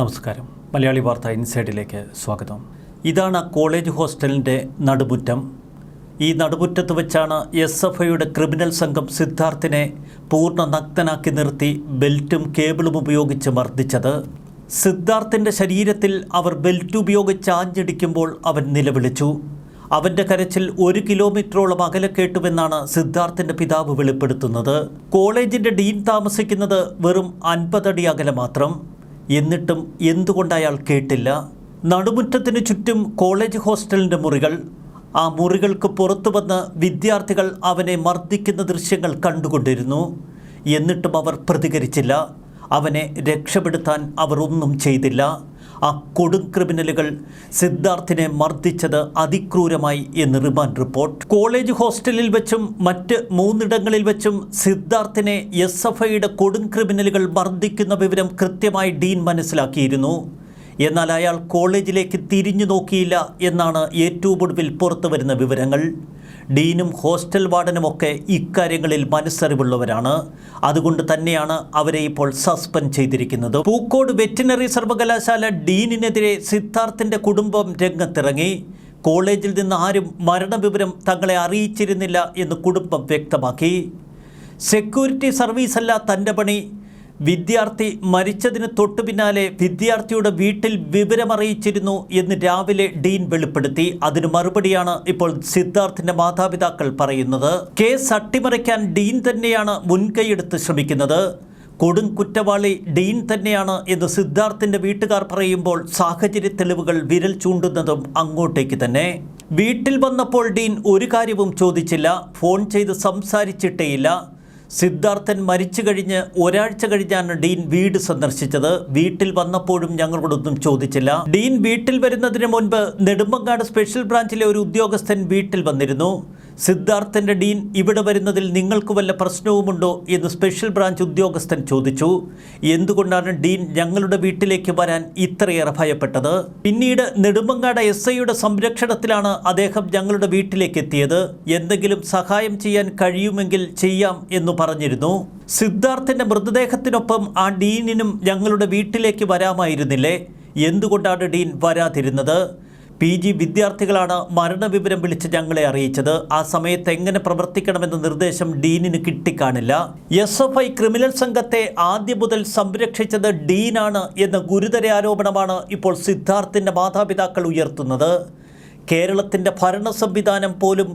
നമസ്കാരം. മലയാളി വാർത്ത ഇൻസൈഡിലേക്ക് സ്വാഗതം. ഇതാണ് കോളേജ് ഹോസ്റ്റലിന്റെ നടുമുറ്റം ഈ നടുമുറ്റത്ത് വെച്ചാണ് എസ് എഫ് ഐയുടെ ക്രിമിനൽ സംഘം സിദ്ധാർത്ഥിനെ പൂർണ നഗ്നനാക്കി നിർത്തി ബെൽറ്റും കേബിളും ഉപയോഗിച്ച് മർദ്ദിച്ചത്. സിദ്ധാർത്ഥിന്റെ ശരീരത്തിൽ അവർ ബെൽറ്റ് ഉപയോഗിച്ച് ആഞ്ഞടിക്കുമ്പോൾ അവൻ നിലവിളിച്ചു. അവന്റെ കരച്ചിൽ ഒരു കിലോമീറ്ററോളം അകലെ കേട്ടുവെന്നാണ് സിദ്ധാർത്ഥിന്റെ പിതാവ് വെളിപ്പെടുത്തുന്നത്. കോളേജിന്റെ ഡീൻ താമസിക്കുന്നത് വെറും അൻപതടി അകലെ മാത്രം. എന്നിട്ടും എന്തുകൊണ്ട് അയാൾ കേട്ടില്ല? നടുമുറ്റത്തിന് ചുറ്റും കോളേജ് ഹോസ്റ്റലിന്റെ മുറികൾ. ആ മുറികൾക്ക് പുറത്തു വന്ന് വിദ്യാർത്ഥികൾ അവനെ മർദ്ദിക്കുന്ന ദൃശ്യങ്ങൾ കണ്ടുകൊണ്ടിരുന്നു. എന്നിട്ടും അവർ പ്രതികരിച്ചില്ല. അവനെ രക്ഷപ്പെടുത്താൻ അവർ ഒന്നും ചെയ്തില്ല. ആ കൊടും ക്രിമിനലുകൾ സിദ്ധാർത്ഥിനെ മർദ്ദിച്ചത് അതിക്രൂരമായി എന്ന് റിമാൻഡ് റിപ്പോർട്ട്. കോളേജ് ഹോസ്റ്റലിൽ വെച്ചും മറ്റ് മൂന്നിടങ്ങളിൽ വെച്ചും സിദ്ധാർത്ഥിനെ എസ് എഫ് ഐയുടെ കൊടും ക്രിമിനലുകൾ മർദ്ദിക്കുന്ന വിവരം കൃത്യമായി ഡീൻ മനസ്സിലാക്കിയിരുന്നു. എന്നാൽ അയാൾ കോളേജിലേക്ക് തിരിഞ്ഞു നോക്കിയില്ല എന്നാണ് ഏറ്റവും ഒടുവിൽ പുറത്തു വരുന്ന വിവരങ്ങൾ. ഡീനും ഹോസ്റ്റൽ വാർഡനുമൊക്കെ ഇക്കാര്യങ്ങളിൽ മനസ്സറിവുള്ളവരാണ്. അതുകൊണ്ട് തന്നെയാണ് അവരെ ഇപ്പോൾ സസ്പെൻഡ് ചെയ്തിരിക്കുന്നത്. പൂക്കോട് വെറ്റിനറി സർവകലാശാല ഡീനിനെതിരെ സിദ്ധാർത്ഥിന്റെ കുടുംബം രംഗത്തിറങ്ങി. കോളേജിൽ നിന്ന് ആരും മരണവിവരം തങ്ങളെ അറിയിച്ചിരുന്നില്ല എന്ന് കുടുംബം വ്യക്തമാക്കി. സെക്യൂരിറ്റി സർവീസല്ല തന്റെ പണി. വിദ്യാർത്ഥി മരിച്ചതിന് തൊട്ടു പിന്നാലെ വിദ്യാർത്ഥിയുടെ വീട്ടിൽ വിവരമറിയിച്ചിരുന്നു എന്ന് രാവിലെ ഡീൻ വെളിപ്പെടുത്തി. അതിന് മറുപടിയാണ് ഇപ്പോൾ സിദ്ധാർത്ഥിന്റെ മാതാപിതാക്കൾ പറയുന്നത്. കേസ് അട്ടിമറിക്കാൻ ഡീൻ തന്നെയാണ് മുൻകൈയെടുത്ത് ശ്രമിക്കുന്നത്. കൊടും കുറ്റവാളി ഡീൻ തന്നെയാണ് എന്ന് സിദ്ധാർത്ഥിന്റെ വീട്ടുകാർ പറയുമ്പോൾ സാഹചര്യ തെളിവുകൾ വിരൽ ചൂണ്ടുന്നതും അങ്ങോട്ടേക്ക് തന്നെ. വീട്ടിൽ വന്നപ്പോൾ ഡീൻ ഒരു കാര്യവും ചോദിച്ചില്ല. ഫോൺ ചെയ്ത് സംസാരിച്ചിട്ടേയില്ല. സിദ്ധാർത്ഥൻ മരിച്ചു കഴിഞ്ഞ് ഒരാഴ്ച കഴിഞ്ഞാണ് ഡീൻ വീട് സന്ദർശിച്ചത്. വീട്ടിൽ വന്നപ്പോഴും ഞങ്ങളോടൊന്നും ചോദിച്ചില്ല. ഡീൻ വീട്ടിൽ വരുന്നതിന് മുൻപ് നെടുമ്പങ്ങാട് സ്പെഷ്യൽ ബ്രാഞ്ചിലെ ഒരു ഉദ്യോഗസ്ഥൻ വീട്ടിൽ വന്നിരുന്നു. സിദ്ധാർത്ഥന്റെ ഡീൻ ഇവിടെ വരുന്നതിൽ നിങ്ങൾക്ക് വല്ല പ്രശ്നവുമുണ്ടോ എന്ന് സ്പെഷ്യൽ ബ്രാഞ്ച് ഉദ്യോഗസ്ഥൻ ചോദിച്ചു. എന്തുകൊണ്ടാണ് ഡീൻ ഞങ്ങളുടെ വീട്ടിലേക്ക് വരാൻ ഇത്രയേറെ ഭയപ്പെട്ടത്? പിന്നീട് നെടുമങ്ങാട് എസ് ഐയുടെ സംരക്ഷണത്തിലാണ് അദ്ദേഹം ഞങ്ങളുടെ വീട്ടിലേക്ക് എത്തിയത് എന്തെങ്കിലും സഹായം ചെയ്യാൻ കഴിയുമെങ്കിൽ ചെയ്യാം എന്ന് പറഞ്ഞിരുന്നു. സിദ്ധാർത്ഥിന്റെ മൃതദേഹത്തിനൊപ്പം ആ ഡീനിനും ഞങ്ങളുടെ വീട്ടിലേക്ക് വരാമായിരുന്നില്ലേ? എന്തുകൊണ്ടാണ് ഡീൻ വരാതിരുന്നത്? പി ജി വിദ്യാർത്ഥികളാണ് മരണവിവരം വിളിച്ച് ഞങ്ങളെ അറിയിച്ചത്. ആ സമയത്ത് എങ്ങനെ പ്രവർത്തിക്കണമെന്ന നിർദ്ദേശം ഡീനിന് കിട്ടിക്കാണില്ല. എസ് എഫ് ഐ ക്രിമിനൽ സംഘത്തെ ആദ്യം മുതൽ സംരക്ഷിച്ചത് ഡീനാണ് എന്ന ഗുരുതര ആരോപണമാണ് ഇപ്പോൾ സിദ്ധാർത്ഥിന്റെ മാതാപിതാക്കൾ ഉയർത്തുന്നത്. കേരളത്തിന്റെ ഭരണ സംവിധാനം പോലും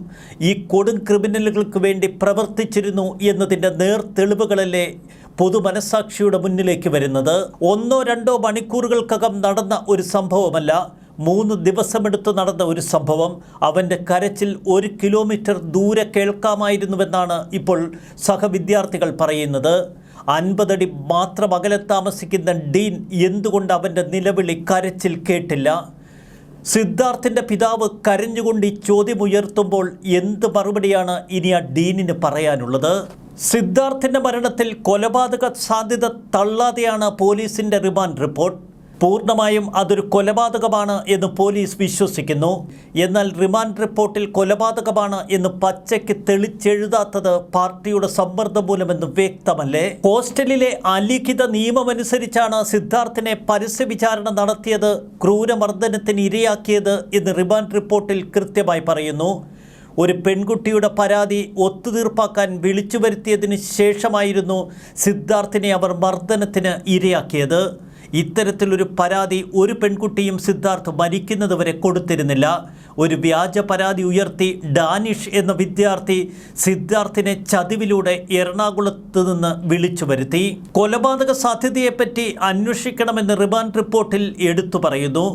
ഈ കൊടും ക്രിമിനലുകൾക്ക് വേണ്ടി പ്രവർത്തിച്ചിരുന്നു എന്നതിന്റെ നേർ തെളിവുകളല്ലേ പൊതുമനസാക്ഷിയുടെ മുന്നിലേക്ക് വരുന്നത്. ഒന്നോ രണ്ടോ മണിക്കൂറുകൾക്കകം നടന്ന ഒരു സംഭവമല്ല മൂന്ന് ദിവസമെടുത്ത് നടന്ന ഒരു സംഭവം അവന്റെ കരച്ചിൽ ഒരു കിലോമീറ്റർ ദൂരെ കേൾക്കാമായിരുന്നുവെന്നാണ് ഇപ്പോൾ സഹവിദ്യാർത്ഥികൾ പറയുന്നത്. അൻപതടി മാത്രം അകലെ താമസിക്കുന്ന ഡീൻ എന്തുകൊണ്ട് അവന്റെ നിലവിളി കരച്ചിൽ കേട്ടില്ല? സിദ്ധാർത്ഥിന്റെ പിതാവ് കരഞ്ഞുകൊണ്ട് ഈ ചോദ്യം ഉയർത്തുമ്പോൾ എന്ത് മറുപടിയാണ് ഇനി ആ ഡീനിന് പറയാനുള്ളത്? സിദ്ധാർത്ഥിന്റെ മരണത്തിൽ കൊലപാതക സാധ്യത തള്ളാതെയാണ് പോലീസിന്റെ റിമാൻഡ് റിപ്പോർട്ട്. പൂർണമായും അതൊരു കൊലപാതകമാണ് എന്ന് പോലീസ് വിശ്വസിക്കുന്നു. എന്നാൽ റിമാൻഡ് റിപ്പോർട്ടിൽ കൊലപാതകമാണ് എന്ന് പച്ചയ്ക്ക് തെളിച്ചെഴുതാത്തത് പാർട്ടിയുടെ സമ്മർദ്ദം മൂലമെന്ന് വ്യക്തമല്ലേ? ഹോസ്റ്റലിലെ അലിഖിത നിയമമനുസരിച്ചാണ് സിദ്ധാർത്ഥിനെ പരസ്യ വിചാരണ നടത്തിയത് ക്രൂരമർദ്ദനത്തിന് ഇരയാക്കിയത് എന്ന് റിമാൻഡ് റിപ്പോർട്ടിൽ കൃത്യമായി പറയുന്നു. ഒരു പെൺകുട്ടിയുടെ പരാതി ഒത്തുതീർപ്പാക്കാൻ വിളിച്ചു വരുത്തിയതിന് ശേഷമായിരുന്നു സിദ്ധാർത്ഥിനെ അവർ മർദ്ദനത്തിന് ഇരയാക്കിയത്. ഇത്തരത്തിലൊരു പരാതി ഒരു പെൺകുട്ടിയും സിദ്ധാർത്ഥ് മരിക്കുന്നതുവരെ കൊടുത്തിരുന്നില്ല. ഒരു വ്യാജ പരാതി ഉയർത്തി ഡാനിഷ് എന്ന വിദ്യാർത്ഥി സിദ്ധാർത്ഥിനെ ചതിവിലൂടെ എറണാകുളത്ത് നിന്ന് വിളിച്ചു വരുത്തി. കൊലപാതക സാധ്യതയെപ്പറ്റി അന്വേഷിക്കണമെന്ന് റിമാൻഡ് റിപ്പോർട്ടിൽ എടുത്തു പറയുന്നു.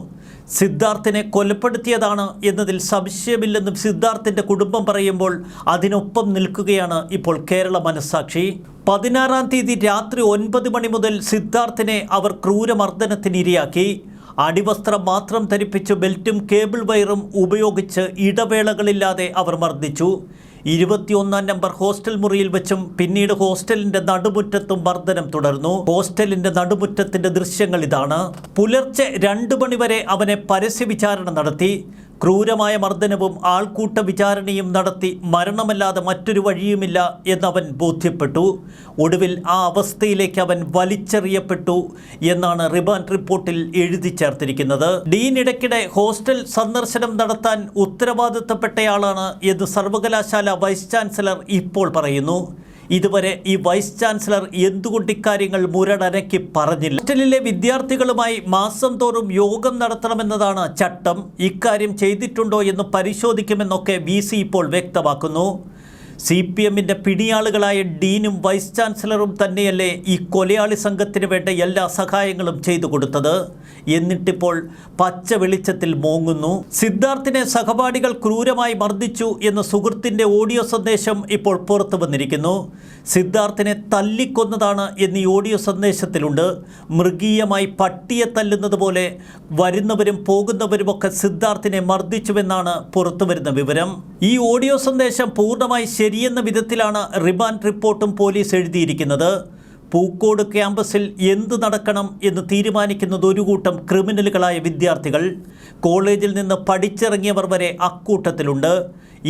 സിദ്ധാർത്ഥിനെ കൊലപ്പെടുത്തിയതാണ് എന്നതിൽ സംശയമില്ലെന്നും സിദ്ധാർത്ഥിന്റെ കുടുംബം പറയുമ്പോൾ അതിനൊപ്പം നിൽക്കുകയാണ് ഇപ്പോൾ കേരള മനസ്സാക്ഷി. പതിനാറാം തീയതി രാത്രി ഒൻപത് മണി മുതൽ സിദ്ധാർത്ഥിനെ അവർ ക്രൂരമർദ്ദനത്തിനിരയാക്കി. അടിവസ്ത്രം മാത്രം ധരിപ്പിച്ച് ബെൽറ്റും കേബിൾ വയറും ഉപയോഗിച്ച് ഇടവേളകളില്ലാതെ അവർ മർദ്ദിച്ചു. ഇരുപത്തിയൊന്നാം നമ്പർ ഹോസ്റ്റൽ മുറിയിൽ വെച്ചും പിന്നീട് ഹോസ്റ്റലിന്റെ നടുമുറ്റത്തും മർദ്ദനം തുടർന്നു. ഹോസ്റ്റലിന്റെ നടുമുറ്റത്തിന്റെ ദൃശ്യങ്ങൾ ഇതാണ്. പുലർച്ചെ രണ്ടു മണിവരെ അവനെ പരസ്യ വിചാരണ നടത്തി. ക്രൂരമായ മർദ്ദനവും ആൾക്കൂട്ട വിചാരണയും നടത്തി മരണമല്ലാതെ മറ്റൊരു വഴിയുമില്ല എന്നവൻ ബോധ്യപ്പെട്ടു. ഒടുവിൽ ആ അവസ്ഥയിലേക്ക് അവൻ വലിച്ചെറിയപ്പെട്ടു എന്നാണ് റിമാൻഡ് റിപ്പോർട്ടിൽ എഴുതി ചേർത്തിരിക്കുന്നത്. ഡീൻ ഇടയ്ക്കിടെ ഹോസ്റ്റൽ സന്ദർശനം നടത്താൻ ഉത്തരവാദിത്തപ്പെട്ടയാളാണ് എന്ന് സർവകലാശാല വൈസ് ചാൻസലർ ഇപ്പോൾ പറയുന്നു. ഇതുവരെ ഈ വൈസ് ചാൻസലർ എന്തുകൊണ്ട് ഇക്കാര്യങ്ങൾ മുരടനയ്ക്ക് പറഞ്ഞില്ല? ഹോസ്റ്റലിലെ വിദ്യാർത്ഥികളുമായി മാസം തോറും യോഗം നടത്തണമെന്നതാണ് ചട്ടം. ഇക്കാര്യം ചെയ്തിട്ടുണ്ടോ എന്ന് പരിശോധിക്കുമെന്നൊക്കെ വി ഇപ്പോൾ വ്യക്തമാക്കുന്നു. സി പി എമ്മിന്റെ പിടിയാളുകളായ ഡീനും വൈസ് ചാൻസലറും തന്നെയല്ലേ ഈ കൊലയാളി സംഘത്തിന് വേണ്ട എല്ലാ സഹായങ്ങളും ചെയ്തു കൊടുത്തത്? എന്നിട്ടിപ്പോൾ പച്ച വെളിച്ചത്തിൽ മോങ്ങുന്നു. സിദ്ധാർത്ഥിനെ സഹപാഠികൾ ക്രൂരമായി മർദ്ദിച്ചു എന്ന സുഹൃത്തിന്റെ ഓഡിയോ സന്ദേശം ഇപ്പോൾ പുറത്തു വന്നിരിക്കുന്നു. സിദ്ധാർത്ഥിനെ തല്ലിക്കൊന്നതാണ് എന്നീ ഓഡിയോ സന്ദേശത്തിലുണ്ട്. മൃഗീയമായി പട്ടിയെ തല്ലുന്നത് പോലെ വരുന്നവരും പോകുന്നവരുമൊക്കെ സിദ്ധാർത്ഥിനെ മർദ്ദിച്ചുവെന്നാണ് പുറത്തു വരുന്ന വിവരം. ഈ ഓഡിയോ സന്ദേശം പൂർണമായി ശരിയെന്ന വിധത്തിലാണ് റിമാൻഡ് റിപ്പോർട്ടും പോലീസ് എഴുതിയിരിക്കുന്നത്. പൂക്കോട് ക്യാമ്പസിൽ എന്ത് നടക്കണം എന്ന് തീരുമാനിക്കുന്നത് ഒരു കൂട്ടം ക്രിമിനലുകളായ വിദ്യാർത്ഥികൾ. കോളേജിൽ നിന്ന് പഠിച്ചിറങ്ങിയവർ വരെ അക്കൂട്ടത്തിലുണ്ട്.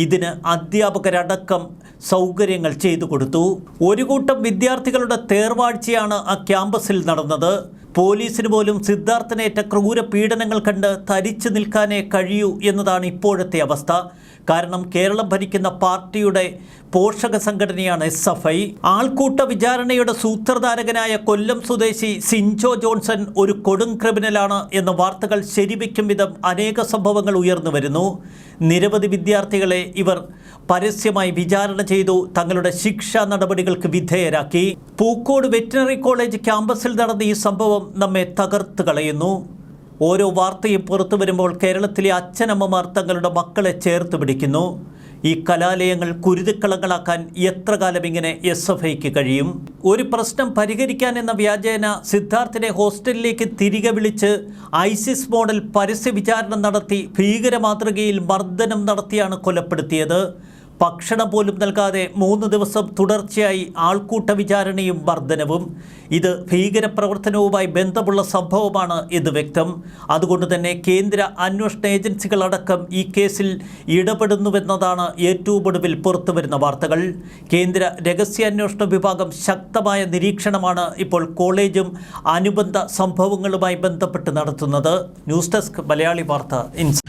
ഇതിന് അധ്യാപകരടക്കം സൗകര്യങ്ങൾ ചെയ്തു കൊടുത്തു. ഒരു കൂട്ടം വിദ്യാർത്ഥികളുടെ തേർവാഴ്ചയാണ് ആ ക്യാമ്പസിൽ നടന്നത്. പോലീസിന് പോലും സിദ്ധാർത്ഥനേറ്റ ക്രൂര പീഡനങ്ങൾ കണ്ട് തരിച്ചു നിൽക്കാനേ കഴിയൂ എന്നതാണ് ഇപ്പോഴത്തെ അവസ്ഥ. കാരണം കേരളം ഭരിക്കുന്ന പാർട്ടിയുടെ പോഷക സംഘടനയാണ് എസ് എഫ് ഐ. ആൾക്കൂട്ട വിചാരണയുടെ സൂത്രധാരകനായ കൊല്ലം സ്വദേശി സിൻജോ ജോൺസൺ ഒരു കൊടും ക്രിമിനലാണ് എന്ന വാർത്തകൾ ശരിവയ്ക്കും വിധം അനേക സംഭവങ്ങൾ ഉയർന്നു വരുന്നു. നിരവധി വിദ്യാർത്ഥികളെ ഇവർ പരസ്യമായി വിചാരണ ചെയ്തു തങ്ങളുടെ ശിക്ഷാ നടപടികൾക്ക് വിധേയരാക്കി. പൂക്കോട് വെറ്റിനറി കോളേജ് ക്യാമ്പസിൽ നടന്ന ഈ സംഭവം നമ്മെ തകർത്ത് കളയുന്നു. ഓരോ വാർത്തയും പുറത്തു വരുമ്പോൾ കേരളത്തിലെ അച്ഛനമ്മമാർ തങ്ങളുടെ മക്കളെ ചേർത്ത് പിടിക്കുന്നു. ഈ കലാലയങ്ങൾ കുരുതിക്കളങ്ങളാക്കാൻ എത്ര കാലം ഇങ്ങനെ എസ് എഫ് ഐക്ക് കഴിയും? ഒരു പ്രശ്നം പരിഹരിക്കാൻ എന്ന വ്യാജേന സിദ്ധാർത്ഥിനെ ഹോസ്റ്റലിലേക്ക് തിരികെ വിളിച്ച് ഐസിസ് മോഡൽ പരസ്യ വിചാരണ നടത്തി ഭീകര മാതൃകയിൽ മർദ്ദനം നടത്തിയാണ് കൊലപ്പെടുത്തിയത്. ഭക്ഷണം പോലും നൽകാതെ മൂന്ന് ദിവസം തുടർച്ചയായി ആൾക്കൂട്ട വിചാരണയും വർധനവും. ഇത് ഭീകരപ്രവർത്തനവുമായി ബന്ധമുള്ള സംഭവമാണ് എന്ന് വ്യക്തം. അതുകൊണ്ട് തന്നെ കേന്ദ്ര അന്വേഷണ ഏജൻസികളടക്കം ഈ കേസിൽ ഇടപെടുന്നുവെന്നതാണ് ഏറ്റവും ഒടുവിൽ പുറത്തുവരുന്ന വാർത്തകൾ. കേന്ദ്ര രഹസ്യാന്വേഷണ വിഭാഗം ശക്തമായ നിരീക്ഷണമാണ് ഇപ്പോൾ കോളേജും അനുബന്ധ സംഭവങ്ങളുമായി ബന്ധപ്പെട്ട് നടത്തുന്നത്. ന്യൂസ് ഡെസ്ക് മലയാളി വാർത്ത ഇൻസ്